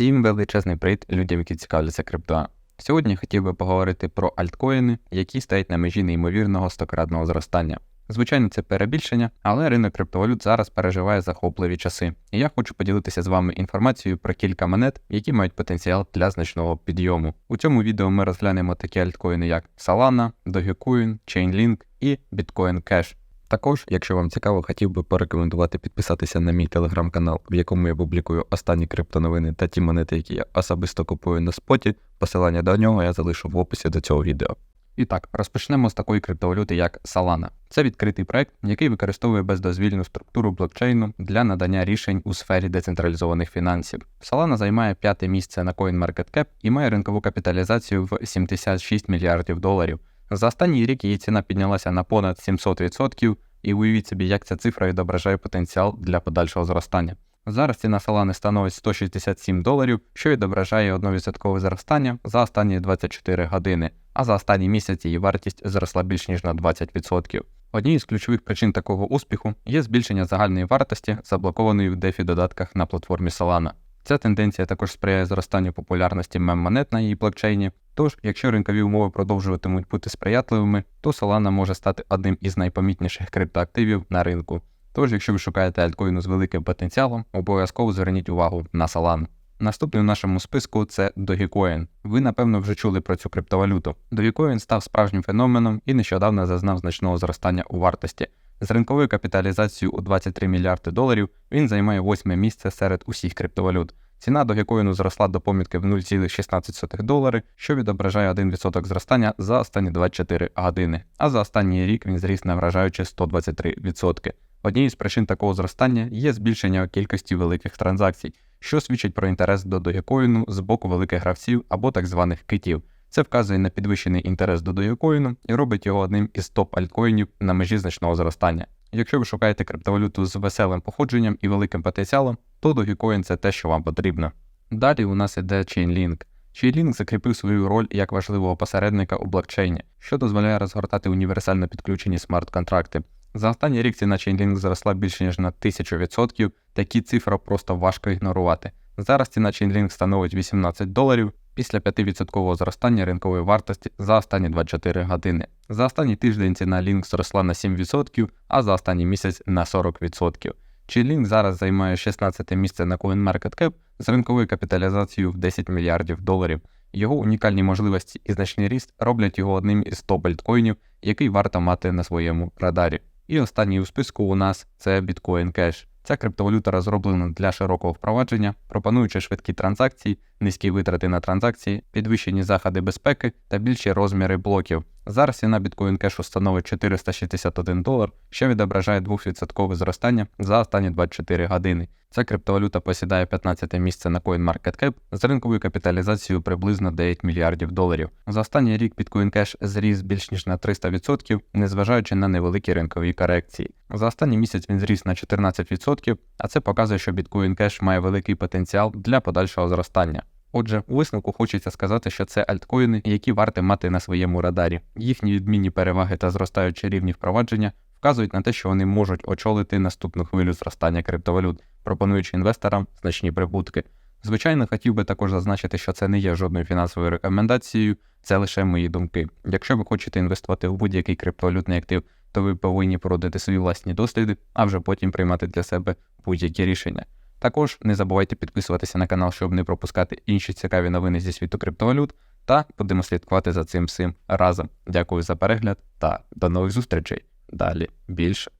Всім величезний привіт людям, які цікавляться крипто. Сьогодні хотів би поговорити про альткоїни, які стоять на межі неймовірного стократного зростання. Звичайно, це перебільшення, але ринок криптовалют зараз переживає захопливі часи. І я хочу поділитися з вами інформацією про кілька монет, які мають потенціал для значного підйому. У цьому відео ми розглянемо такі альткоїни, як Solana, Dogecoin, Chainlink і Bitcoin Cash. Також, якщо вам цікаво, хотів би порекомендувати підписатися на мій телеграм-канал, в якому я публікую останні криптоновини та ті монети, які я особисто купую на споті. Посилання до нього я залишу в описі до цього відео. І так, розпочнемо з такої криптовалюти, як Solana. Це відкритий проект, який використовує бездозвільну структуру блокчейну для надання рішень у сфері децентралізованих фінансів. Solana займає п'яте місце на CoinMarketCap і має ринкову капіталізацію в 76 мільярдів доларів. За останній рік її ціна піднялася на понад 700%, і уявіть собі, як ця цифра відображає потенціал для подальшого зростання. Зараз ціна Solana становить 167 доларів, що відображає 1% зростання за останні 24 години, а за останній місяць її вартість зросла більш ніж на 20%. Однією з ключових причин такого успіху є збільшення загальної вартості, заблокованої в дефі додатках на платформі Solana. Ця тенденція також сприяє зростанню популярності мем-монет на її блокчейні. Тож, якщо ринкові умови продовжуватимуть бути сприятливими, то Solana може стати одним із найпомітніших криптоактивів на ринку. Тож, якщо ви шукаєте альткоїну з великим потенціалом, обов'язково зверніть увагу на Solana. Наступний у нашому списку це Dogecoin. Ви, напевно, вже чули про цю криптовалюту. Dogecoin став справжнім феноменом і нещодавно зазнав значного зростання у вартості. З ринковою капіталізацією у 23 мільярди доларів він займає восьме місце серед усіх криптовалют. Ціна Dogecoin зросла до помітки в 0,16 долари, що відображає 1% зростання за останні 24 години, а за останній рік він зріс на вражаючі 123%. Однією з причин такого зростання є збільшення кількості великих транзакцій, що свідчить про інтерес до Dogecoin з боку великих гравців або так званих китів. Це вказує на підвищений інтерес до Dogecoin і робить його одним із топ-альткоїнів на межі значного зростання. Якщо ви шукаєте криптовалюту з веселим походженням і великим потенціалом, то Dogecoin – це те, що вам потрібно. Далі у нас іде Chainlink. Chainlink закріпив свою роль як важливого посередника у блокчейні, що дозволяє розгортати універсально підключені смарт-контракти. За останній рік ціна Chainlink зросла більше ніж на 1000%, такі цифри просто важко ігнорувати. Зараз ціна Chainlink становить 18 доларів після 5% зростання ринкової вартості за останні 24 години. За останній тиждень ціна Link зросла на 7%, а за останній місяць на 40%. Chainlink зараз займає 16 місце на CoinMarketCap з ринковою капіталізацією в 10 мільярдів доларів. Його унікальні можливості і значний ріст роблять його одним із топ-альткоїнів, який варто мати на своєму радарі. І останній у списку у нас це Bitcoin Cash. Ця криптовалюта розроблена для широкого впровадження, пропонуючи швидкі транзакції, низькі витрати на транзакції, підвищені заходи безпеки та більші розміри блоків. Зараз ціна Bitcoin Cash становить 461 долар, що відображає 2% зростання за останні 24 години. Ця криптовалюта посідає 15 місце на CoinMarketCap з ринковою капіталізацією приблизно 9 мільярдів доларів. За останній рік Bitcoin Cash зріс більш ніж на 300%, незважаючи на невеликі ринкові корекції. За останній місяць він зріс на 14%, а це показує, що Bitcoin Cash має великий потенціал для подальшого зростання. Отже, у висновку хочеться сказати, що це альткоїни, які варто мати на своєму радарі. Їхні відмінні переваги та зростаючі рівні впровадження вказують на те, що вони можуть очолити наступну хвилю зростання криптовалют, пропонуючи інвесторам значні прибутки. Звичайно, хотів би також зазначити, що це не є жодною фінансовою рекомендацією, це лише мої думки. Якщо ви хочете інвестувати в будь-який криптовалютний актив, то ви повинні породити свої власні досліди, а вже потім приймати для себе будь-які рішення. Також не забувайте підписуватися на канал, щоб не пропускати інші цікаві новини зі світу криптовалют, та будемо слідкувати за цим всім разом. Дякую за перегляд та до нових зустрічей. Далі більше.